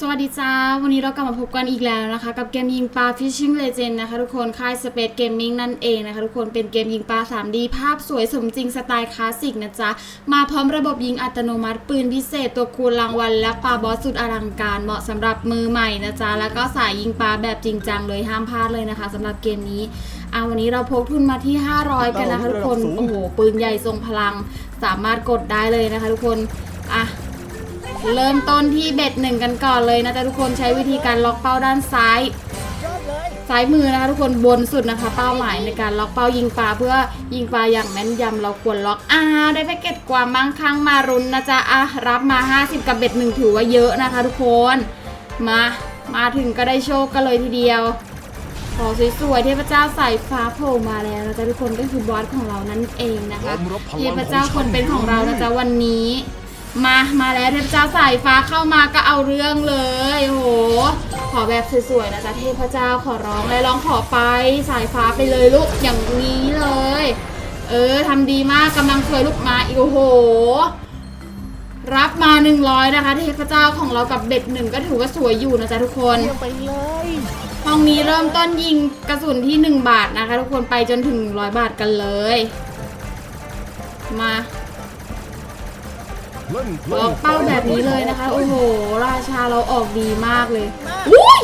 สวัสดีจ้า วันนี้เรากลับมาพบกันอีกแล้วนะคะ กับเกมยิงปลา Fishing Legend นะคะทุกคนค่าย Space Gaming นั่นเองนะคะทุกคนเป็นเกมยิงปลา 3D ภาพสวยสมจริงสไตล์คลาสสิกนะจ๊ะ มาพร้อมระบบยิงอัตโนมัติปืนพิเศษตัวคูณรางวัล และปลาบอสสุดอลังการเหมาะสำหรับมือใหม่นะจ๊ะ แล้วก็สายยิงปลาแบบจริงจังเลยห้ามพลาดเลยนะคะสำหรับเกมนี้อ่าวันนี้เราพกทุนมาที่ 500 กันนะคะทุกคนโอ้โหปืนใหญ่ทรงพลังสามารถกดได้เลยนะคะ ทุกคนอะ เริ่มต้นที่เบ็ดหนึ่งกันก่อนเลยนะจ๊ะทุกคนใช้วิธีการล็อกเป้าด้านซ้าย ซ้ายมือนะคะทุกคนบนสุดนะคะ เป้าหมายในการล็อกเป้ายิงปลาเพื่อยิงปลาอย่างแม่นยำเราควรล็อกอ่าได้แพ็กเกจความมั่งคั่งมารุนนะจ๊ะอะรับมา 50 กับเบ็ดหนึ่งถือว่าเยอะนะคะ ทุกคนมามาถึงก็ได้โชคกันเลยทีเดียวขอสวยๆเทพเจ้าสายฟ้าโผล่มาแล้วนะจ๊ะทุกคนก็คือบอสของเรานั่นเองนะคะพร้อมรบพลังเทพเจ้าของคนฉันเป็นของเรานะจ๊ะวันนี้ มามาแล้วเทพเจ้าสายฟ้าเข้ามาก็เอาเรื่องเลยโอ้โหขอแบบสวยๆนะจ๊ะเทพเจ้าขอร้องและร้องขอไปสายฟ้าไปเลยลูกอย่างนี้เลย เออทำดีมากกำลังเคยลูกมาอีกโอ้โห รับมา 100 นะคะ เทพเจ้าของเรากับเบ็ดหนึ่งก็ถือว่าสวยอยู่นะจ๊ะทุกคนเยี่ยมไปเลยห้องนี้เริ่มต้นยิงกระสุนที่ 1 บาทนะคะ ทุกคนไปจนถึง 100 บาทกันเลย มาเล่นล็อกเป้าแบบนี้เลยนะคะ โอ้โห ราชาเราออกดีมากเลยอุ้ย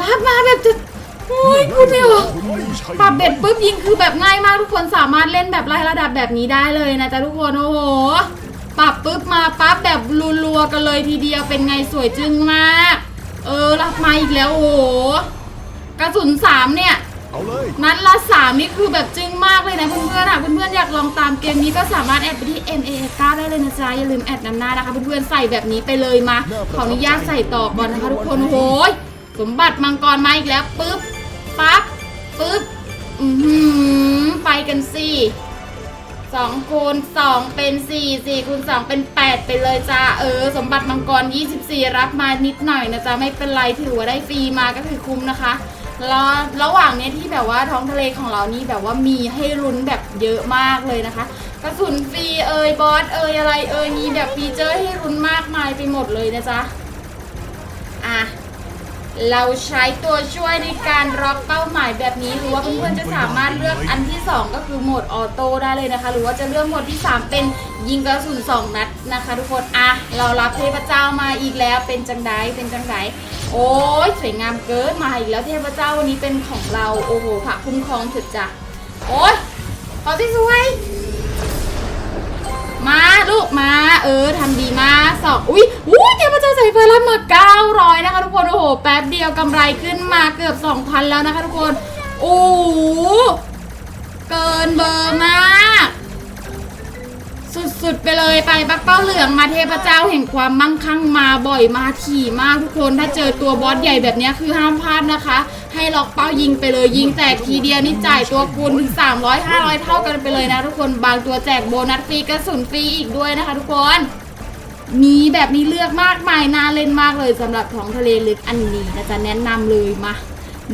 รับมาแบบจะอุ้ยพูดไม่ออกปรับเบ็ดปุ๊บยิงคือแบบง่ายมากทุกคนสามารถเล่นแบบไล่ระดับแบบนี้ได้เลยนะจ๊ะทุกคนโอ้โหปรับปุ๊บมาปั๊บแบบรัวๆกันเลยทีเดียวเป็นไงสวยจึ้งมาก เออรับมาอีกแล้วโอ้โหกระสุนสามเนี่ย เอาเลย นัดละสามนี่คือแบบจึ้งมากเลยนะเพื่อนๆอะเพื่อนๆอยากลองตามเกมนี้ก็สามารถแอดไปที่ M A 9ได้เลยนะจ๊ะอย่าลืมแอดนำหน้านะคะเพื่อนๆใส่แบบนี้ไปเลยมาขออนุญาตใส่ต่อก่อนนะคะทุกคนโอ้โหยสมบัติมังกรมาอีกแล้วปึ๊บปั๊บปึ๊บอือหือไปกันสิสองคูณสองเป็นสี่สี่คูณสองเป็นแปดไปเลยจ้าเออ สมบัติมังกร24รับมานิดหน่อยนะจ๊ะไม่เป็นไรถือว่าได้ฟรีมาก็คือคุ้มนะคะ แล้วระหว่างเนี้ยที่แบบว่าท้องทะเลของเรานี่แบบว่ามีให้ลุ้นแบบเยอะมากเลยนะคะกระสุนฟรีเอ่ยบอสเอ่ยอะไรเอ่ยมีแบบฟีเจอร์ให้ลุ้นมากมายไปหมดเลยนะจ๊ะอะ เราใช้ตัวช่วยในการล็อกเป้าหมายแบบนี้หรือว่าเพื่อนๆจะสามารถเลือกอันที่ 2 ก็คือโหมดออโต้ได้เลยนะคะ หรือว่าจะเลือกโหมดที่ 3 เป็นยิงกระสุน2 นัดนะคะ ทุกคนอะเรารับเทพเจ้ามาอีกแล้วเป็นจังไดเป็นจังไดโอ้ยสวยงามเกินมาอีกแล้วเทพเจ้าวันนี้เป็นของเราโอ้โหพระคุ้มครองสุดจ้ะโอ้ยขอที่สวยมาลูกมา เออทำดีมากสองอุ้ยอุ้ยเทพเจ้าใสายฟ้ารับมา900 แป๊บเดียวกำไรขึ้นมาเกือบ 2,000 แล้วนะคะทุกคน โอ้โหเกินเบอร์มาก สุดๆไปเลยไปปักเป้าเหลืองมาเทพเจ้าแห่งความมั่งคั่งมาบ่อยมาถี่มากทุกคน ถ้าเจอตัวบอสใหญ่แบบนี้คือห้ามพลาดนะคะ ให้ล็อกเป้ายิงไปเลยยิงแตกทีเดียวนี่จ่ายตัวคูณถึง300 500 เท่ากันไปเลยนะทุกคนบางตัวแจกโบนัสฟรีกระสุนฟรีอีกด้วยนะคะทุกคน มีแบบนี้เลือกมากมายน่าเล่นมากเลยสำหรับท้องทะเลลึกอันนี้นะจะแนะนำเลยมา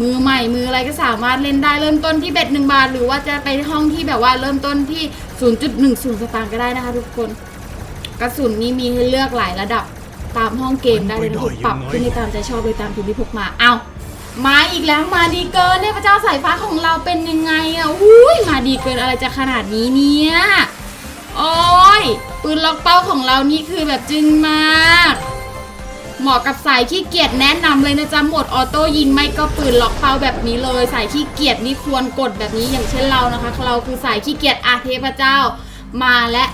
มือใหม่มืออะไรก็สามารถเล่นได้เริ่มต้นที่เบ็ดหนึ่งบาท หรือว่าจะไปห้องที่แบบว่าเริ่มต้นที่ 0.10 สตางค์ก็ได้นะคะทุกคนกระสุนนี่มีให้เลือกหลายระดับตามห้องเกมได้เลยนะคุณปรับขึ้นในตามใจชอบเลยตามทุนที่พกมาเอามาอีกแล้วมาดีเกินเนี่ยพระเจ้าสายฟ้าของเราเป็นยังไงอะอุ้ยมาดีเกินอะไรจะขนาดนี้เนี่ย ปืนล็อกเป้าของเรานี่คือแบบจึงมาก เหมาะกับสายขี้เกียจแนะนำเลยนะจ๊ะหมดออโต้ยิงไม่ก็ปืนล็อกเป้าแบบนี้เลย สายขี้เกียจนี่ควรกดแบบนี้อย่างเช่นเรานะคะ เราคือสายขี้เกียจอาเทพเจ้ามาและ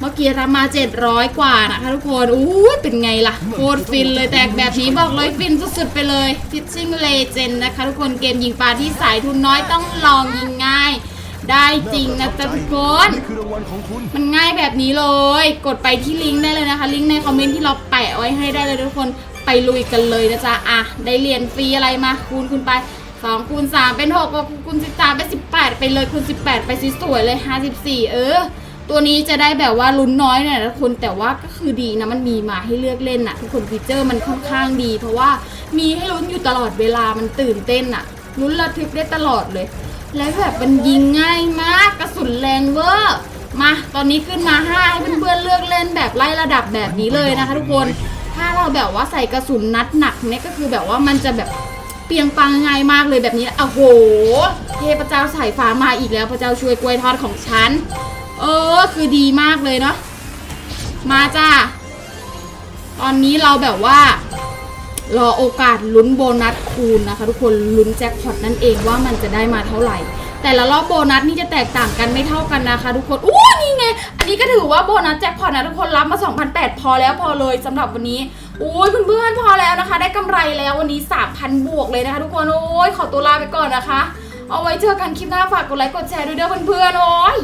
เมื่อกี้เรับมา 700 กว่านะคะทุกคนอู้ยเป็นไงล่ะโคตรฟินเลยแตกแบบนี้บอกเลยฟินสุดๆไปเลย Fishing Legend นะคะทุกคนเกมยิงปลาที่สายทุนน้อยต้องลองยิงง่าย ได้จริงนะจ๊ะทุกคน นี่คือรางวัลของคุณ มันง่ายแบบนี้เลย กดไปที่ลิงก์ได้เลยนะคะ ลิงก์ในคอมเมนต์ที่เราแปะไว้ให้ได้เลยทุกคนไปลุยกันเลยนะจ๊ะอะได้เหรียญฟรีอะไรมาคูณคุณไป2คูณ3เป็น6ก็คูณ13เป็น18 ไปเลยคูณ18 ไปสวยๆเลย 54 เออ ตัวนี้จะได้แบบว่าลุ้นน้อยหน่อยนะทุกคนแต่ว่าก็คือดีนะมันมีมาให้เลือกเล่นน่ะทุกคนฟีเจอร์มันค่อนข้างดี เพราะว่ามีให้ลุ้นอยู่ตลอดเวลามันตื่นเต้นน่ะ ลุ้นระทึกได้ตลอดเลย แล้วแบบมันยิงง่ายมากกระสุนแรงเวอร์มาตอนนี้ขึ้นมา5ให้เพื่อนๆเลือกเล่นแบบไล่ระดับแบบนี้เลยนะคะ ทุกคนถ้าเราแบบว่าใส่กระสุนนัดหนักเนี่ยก็คือแบบว่ามันจะแบบเปียงปังง่ายมากเลยแบบนี้โอ้โหเทพเจ้าสายฟ้ามาอีกแล้วพระเจ้าช่วยกล้วยทอดของฉันเออคือดีมากเลยเนาะมาจ้าตอนนี้เราแบบว่า รอโอกาสลุ้นโบนัสคูณนะคะ ทุกคนลุ้นแจ็คพอตนั่นเองว่ามันจะได้มาเท่าไหร่ แต่ละรอบโบนัสนี่จะแตกต่างกันไม่เท่ากันนะคะ ทุกคนอู้นี่ไง อันนี้ก็ถือว่าโบนัสแจ็คพอตนะทุกคนรับมา2,008พอแล้วพอเลยสำหรับวันนี้โอ้ยเพื่อนๆพอแล้วนะคะ ได้กำไรแล้ววันนี้ 3,000 บวกเลยนะคะ ทุกคนโอ้ยขอตัวลาไปก่อนนะคะ เอาไว้เจอกันคลิปหน้าฝากกดไลค์กดแชร์ด้วยเด้อเพื่อนๆโอ้ย